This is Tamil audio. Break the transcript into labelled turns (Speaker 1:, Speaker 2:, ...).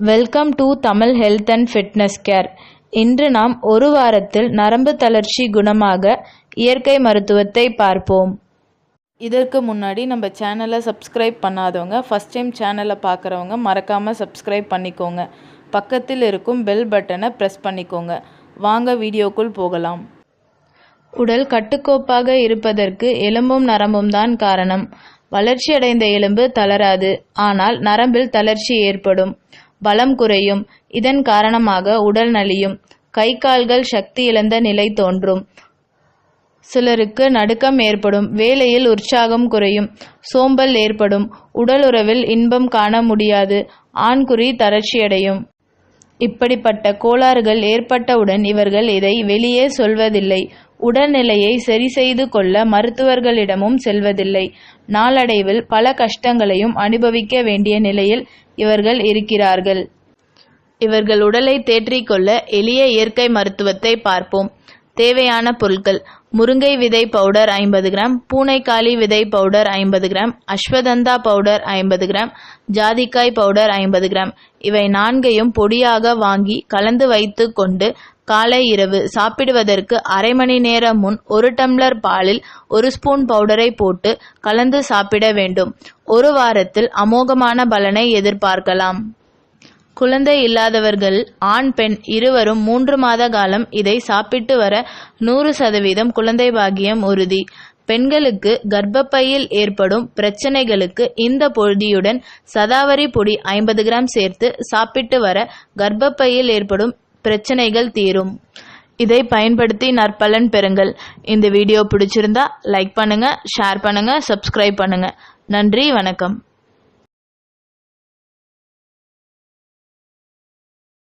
Speaker 1: Welcome to Tamil health and fitness care இன்று நாம் ஒரு வாரத்தில் நரம்பு தளர்ச்சி குணமாக இயற்கை மருத்துவத்தை பார்ப்போம். இதற்கு முன்னாடி நம்ம சேனலை சப்ஸ்கிரைப் பண்ணாதவங்க ஃபஸ்ட் டைம் சேனலை பார்க்குறவங்க மறக்காமல் சப்ஸ்கிரைப் பண்ணிக்கோங்க. பக்கத்தில் இருக்கும் பெல் பட்டனை ப்ரெஸ் பண்ணிக்கோங்க. வாங்க வீடியோக்குள் போகலாம். உடல் கட்டுக்கோப்பாக இருப்பதற்கு எலும்பும் நரம்பும் தான் காரணம். வளர்ச்சியடைந்த எலும்பு தளராது ஆனால் நரம்பில் தளர்ச்சி ஏற்படும். பலம் குறையும். இதன் காரணமாக உடல் நலியும். கை கால்கள் சக்தி இழந்த நிலை தோன்றும். சிலருக்கு நடுக்கம் ஏற்படும். வேலையில் உற்சாகம் குறையும். சோம்பல் ஏற்படும். உடலுறவில் இன்பம் காண முடியாது. ஆண்குறி தளர்ச்சியடையும். இப்படிப்பட்ட கோளாறுகள் ஏற்பட்டவுடன் இவர்கள் இதை வெளியே சொல்வதில்லை. உடல்நிலையை சரி செய்து கொள்ள மருத்துவர்களிடமும் செல்வதில்லை. நாளடைவில் பல கஷ்டங்களையும் அனுபவிக்க வேண்டிய நிலையில் இவர்கள் இருக்கிறார்கள். இவர்கள் உடலை தேற்றிக்கொள்ள எளிய இயற்கை மருத்துவத்தை பார்ப்போம். தேவையான பொருட்கள். முருங்கை விதை பவுடர் ஐம்பது கிராம் பூனைக்காளி விதை பவுடர் ஐம்பது கிராம் அஸ்வதந்தா பவுடர் ஐம்பது கிராம் ஜாதிக்காய் பவுடர் ஐம்பது கிராம். இவை நான்கையும் பொடியாக வாங்கி கலந்து வைத்து கொண்டு காலை இரவு சாப்பிடுவதற்கு அரை மணி நேரம் முன் ஒரு டம்ளர் பாலில் ஒரு ஸ்பூன் பவுடரை போட்டு கலந்து சாப்பிட வேண்டும். ஒரு வாரத்தில் அமோகமான பலனை எதிர்பார்க்கலாம். குழந்தை இல்லாதவர்கள் ஆண் பெண் இருவரும் மூன்று மாத காலம் இதை சாப்பிட்டு வர நூறு சதவீதம் குழந்தை பாகியம் உறுதி. பெண்களுக்கு கர்ப்பப்பையில் ஏற்படும் பிரச்சனைகளுக்கு இந்த பொடியுடன் சதாவரி பொடி ஐம்பது கிராம் சேர்த்து சாப்பிட்டு வர கர்ப்பப்பையில் ஏற்படும் பிரச்சனைகள் தீரும். இதை பயன்படுத்தி நற்பலன் பெறுங்கள். இந்த வீடியோ பிடிச்சிருந்தா லைக் பண்ணுங்க ஷேர் பண்ணுங்க சப்ஸ்கிரைப் பண்ணுங்க. நன்றி வணக்கம்.